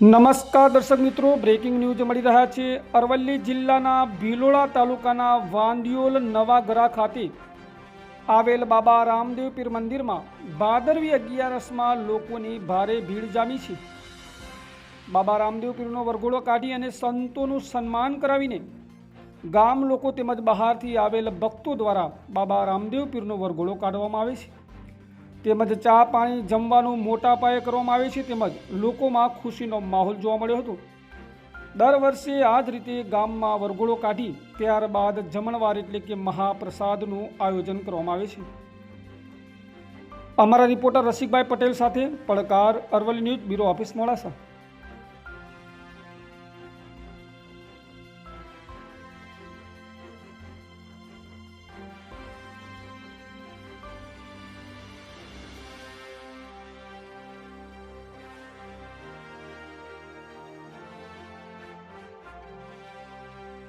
નમસ્કાર દર્શક મિત્રો બ્રેકિંગ ન્યૂઝ મળી રહ્યા છે, અરવલ્લી જિલ્લાના ભીલોડા તાલુકાના વાંદિયોલ નવાગરા ખાતે આવેલ બાબા રામદેવ પીર મંદિરમાં ભાદરવી અગિયારસમાં લોકોની ભારે ભીડ જામી છે. બાબા રામદેવ પીરનો વરઘોડો કાઢી અને સંતોનું સન્માન કરાવીને ગામ લોકો તેમજ બહારથી આવેલ ભક્તો દ્વારા બાબા રામદેવ પીરનો વરઘોડો કાઢવામાં આવે છે. તેમજ ચા પાણી જમવાનું મોટા પાયે કરવામાં આવે છે તેમજ લોકોમાં ખુશીનો માહોલ જોવા મળ્યો હતો. દર વર્ષે આ જ રીતે ગામમાં વરઘોડો કાઢી ત્યારબાદ જમણવાર એટલે કે મહાપ્રસાદનું આયોજન કરવામાં આવે છે. અમારા રિપોર્ટર રસિકભાઈ પટેલ સાથે પડકાર Aravalli news, bureau office Modasa.